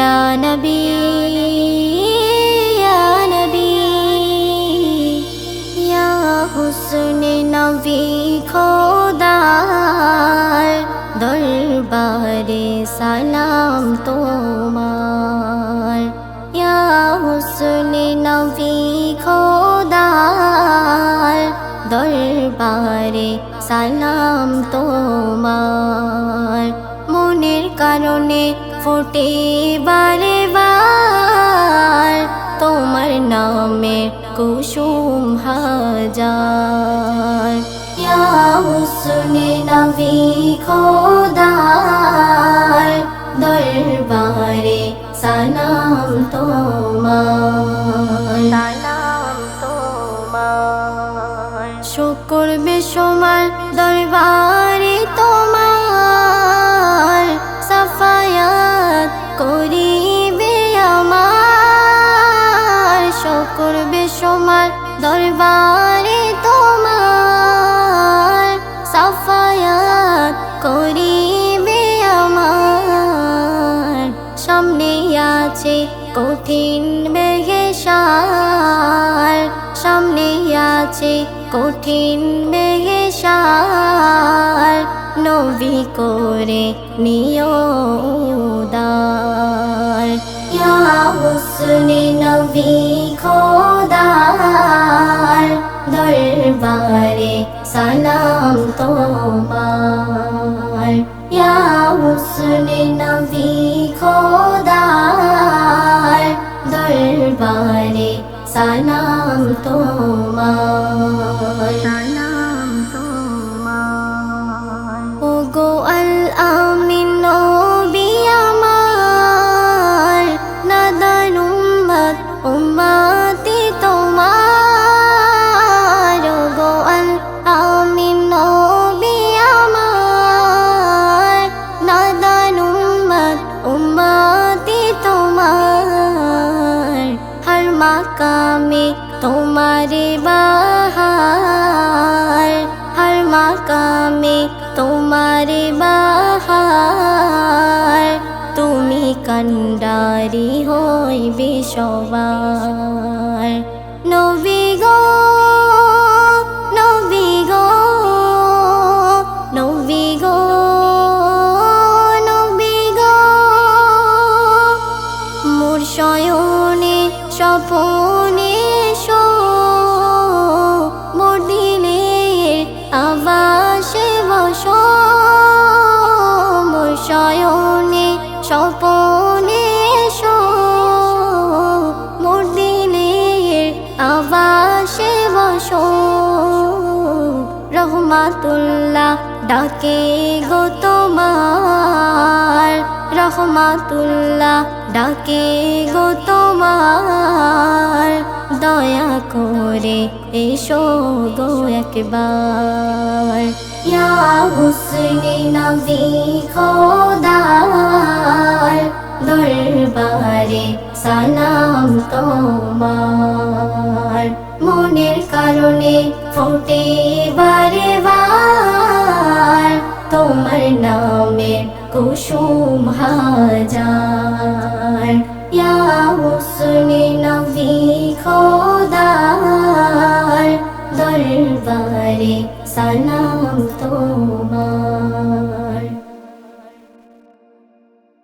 يا نبي يا نبي يا حسن نبي خدار دربار سلام তোমার يا حسن نبي খোদার দরবারে সালাম তোমার মনের কারণে ফোটে বারে বার তোমার নামে কুসুম হাজার ইয়া হুসনে নবী খোদার দরবারে সালাম তোমার দরবারে তোমার সাফায়াত করিবে আমার। সামনে আছে কঠিন বেহেসার সামনে আছে কঠিন বেহেসার নবী করে নিয়োদার ইয়া হুসনে নবী। খোদার দরবারে সালাম তোমার। মাকামে তোমারে বাহার হর মাকামে তোমারে বাহার। তুমি কন্ডারি হইবে সবার। নবী স্বপনে শো মোর দিলের আবাসে শয়নে স্বপনে শো মোর দিলের আবাসে বস। রহমাতুল্লাহ ডাকে গো তোমার, রহমাতুল্লাহ ডাকে গো তোমার, দয়া করে এসো গো একবার। ইয়া হুসনে নবী খোদার, দরবারে সালাম তোমার। মনের কারণে ফোটে বারে বার, তোমার নামে কুসুম হাজার ইয়া হুসনে নবী খোদার দরবারে সালাম তোমার।